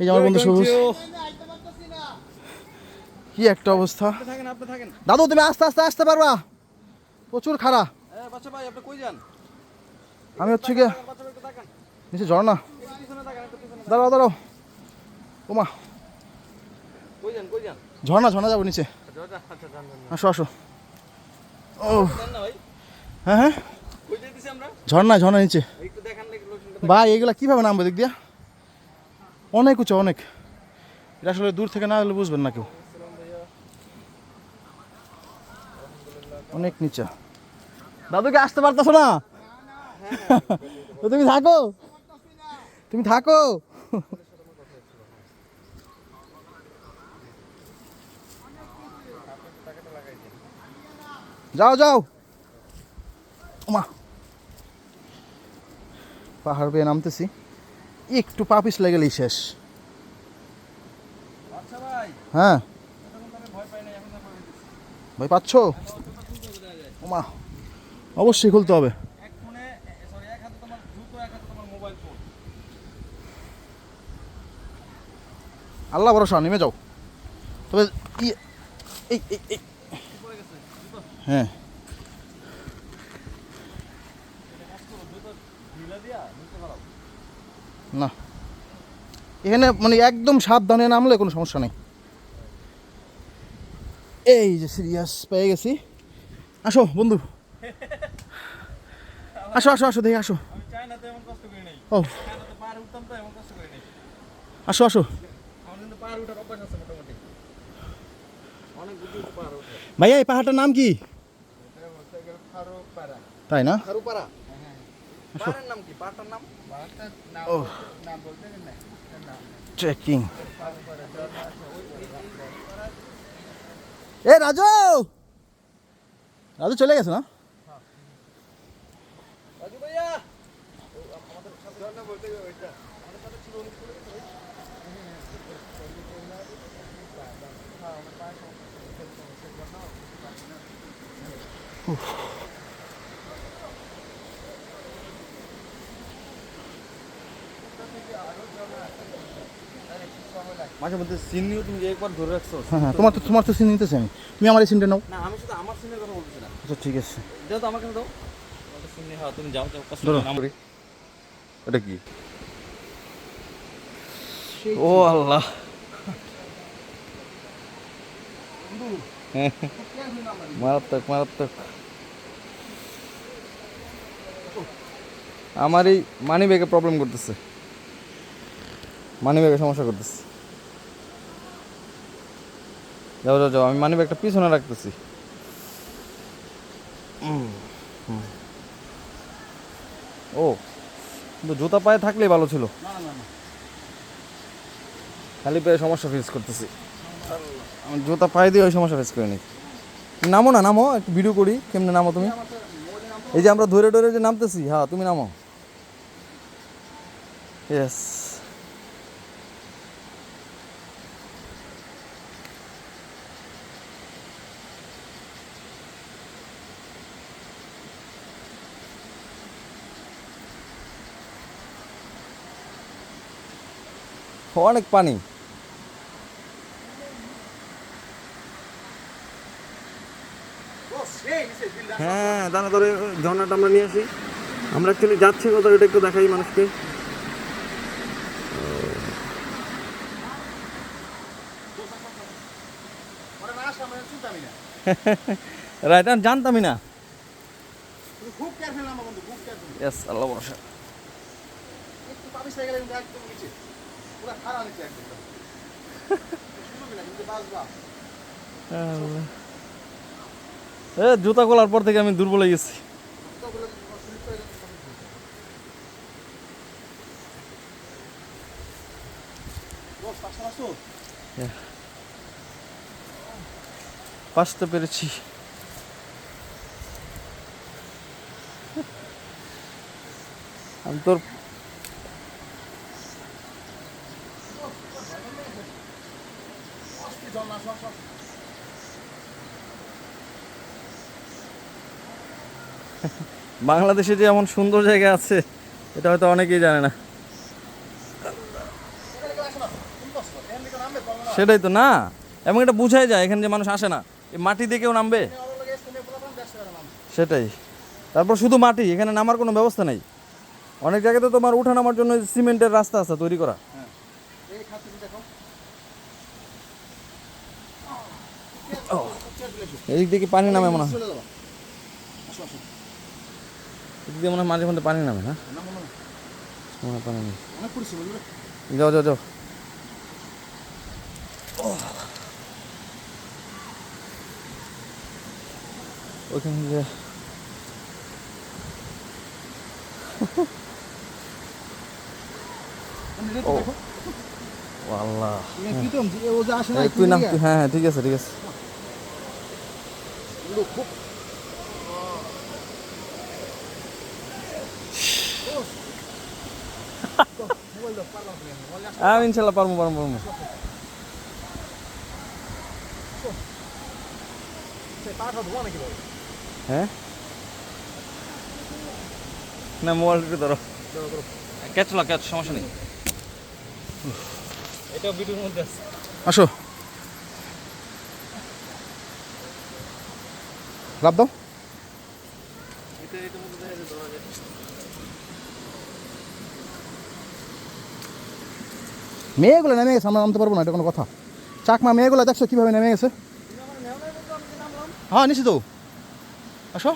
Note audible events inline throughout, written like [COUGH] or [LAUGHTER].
এই যে আমার বন্ধু সবুজ। কি একটা অবস্থা। দাদু তুমি আস্তে আস্তে আসতে পারবা। প্রচুর খারাপ আমি হচ্ছে থাকেন নিচে ঝর্ণা দাঁড়াও দাঁড়াও। ওমা। ঝর্ণা ঝর্ণা যাব নিচে। আচ্ছা আসো আসো। ও। হ্যাঁ হ্যাঁ। ঝর্ণা ঝর্ণা নিচে। দেখি ভাই এগুলা কীভাবে নামবে দিক দিয়া? অনেক উঁচু, অনেক। এটা আসলে দূর থেকে না হলে বুঝবেন না কেউ। অনেক নিচা। দাদুকে আসতে পারতেছো না? তুমি থাকো। তুমি থাকো। যাও যাও। মা পাহাড় বেয়ে নামতেছি। একটু পা পিছলে গেলেই শেষ। আচ্ছা হ্যাঁ। ভাই পাচ্ছ? ওমা অবশ্যই খুলতে হবে। আল্লাহ ভরসা নেমে যাও। তবে জুতো হ্যাঁ না। এখানে মানে একদম সাবধানে নামলে কোনো সমস্যা নেই। এই যে সিরিয়াস পেয়ে গেছি। আসো বন্ধু। আসো আসো আসো দেখে আসো। ও। আসো আসো। ভাইয়া এই পাহাড়টার নাম কি? তাই না? ট্রেকিং এ রাজু! রাজু চলে গেছে না? রাজু ভাইয়া আমাদের সাথে ঝর্ণা বলতে ওইটা আমাদের সাথে ছিল উনি চলে গেছে ওই। মাঝে মধ্যে সিন নিয়েও তুমি একবার ধরে রাখছো। হ্যাঁ হ্যাঁ তোমার তো তোমার তো সিন নিতেছি আমি। তুমি আমার এই সিনটা নাও। না আমি শুধু আমার সিনের কথা বলতেছি না। আচ্ছা ঠিক আছে। যাও তো আমার কাছে দাও আমাকে সিন নিয়ে হ্যাঁ তুমি যাও যাও নাম এটা কি? ও আল্লাহ। মারাত্মক মারাত্মক। আমার এই মানি ব্যাগে প্রবলেম করতেছে। মানি ব্যাগে সমস্যা করতেছি। যাও যাও যাও আমি মানি ব্যাগটা পিছনে রাখতেছি। ও কিন্তু জুতা পায়ে থাকলেই ভালো ছিল। খালি পায়ে সমস্যা ফেস করতেছি। আমি জুতা পায়ে দিয়ে ওই সমস্যা ফেস করিনি। নামো না নামো একটু ভিডিও করি কেমনে নামো তুমি? এই যে আমরা ধরে ধরে যে নামতেছি হ্যাঁ তুমি নামো। ইয়েস অনেক পানি। হ্যাঁ দাঁড়া ধরে ঝর্ণাটা আমরা নিয়ে আসি। আমরা অ্যাকচুয়ালি যাচ্ছি কোথাও এটা একটু দেখাই মানুষকে। [LAUGHS] রাইট আমি জানতামই না। খুব কেয়ারফুল বন্ধু খুব কেয়ারফুল ইয়েস আল্লাহ ভরসা। একটু একদম নিচে। এ জুতা খোলার পর থেকে আমি দুর্বল হয়ে গেছি। বাঁচতে পেরেছি। আমি তোর বাংলাদেশে যে এমন সুন্দর জায়গা আছে, এটা হয়তো অনেকেই জানে না। সেটাই তো না? এবং এটা বুঝাই যায়, এখানে যে মানুষ আসে না। এই মাটি দিয়ে কেউ নামবে? সেটাই। তারপর শুধু মাটি, এখানে নামার কোনো ব্যবস্থা নেই। অনেক জায়গাতে তোমার উঠা নামার জন্য সিমেন্টের রাস্তা আছে, তৈরি করা। এদিক দিয়ে কি পানি নামে মনে হয়। এদিক মনে হয় মাঝে মধ্যে পানি নামে না? মনে হয়। পানি নেই যাও যাও যাও। ওইখান থেকে আল্লাহ। প্রীতম যে ও যে আসে না এই তুই নাম হ্যাঁ হ্যাঁ ঠিক আছে ঠিক আছে। আমি ইনশাল্লাহ পারব পারব পারব। হ্যাঁ? না মোবাইলটা ধরো। ক্যাচ লো ক্যাচ সমস্যা নেই। এটা ভিডিওর মধ্যে আছে। আসো। লাভ দাও। মেয়েগুলো নেমে গেছে, আমরা নামতে পারব না, এটা কোনো কথা। চাকমা মেয়েগুলো দেখছ কীভাবে নেমে গেছে? হ্যাঁ নিশ্চিত। আসো।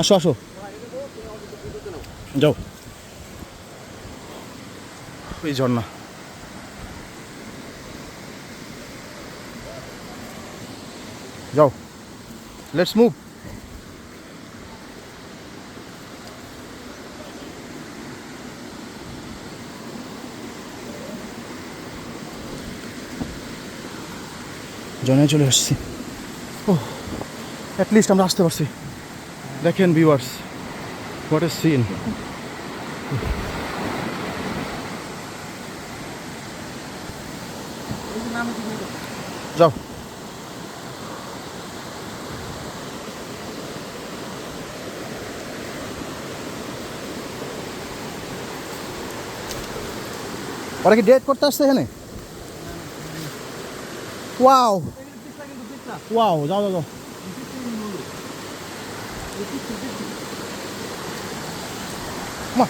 আসো আসো। যাও। এই ঝর্ণা। যাও। লেটস মুভ জনে চলে আসছি। ও অ্যাটলিস্ট আমরা আসতে পারছি। দেখেন ভিউয়ার্স হোয়াট এ সিন যাও। ওরা কি ডেট করতে আসছে এখানে? ওয়াও ওয়াও যাও যাও যাও মা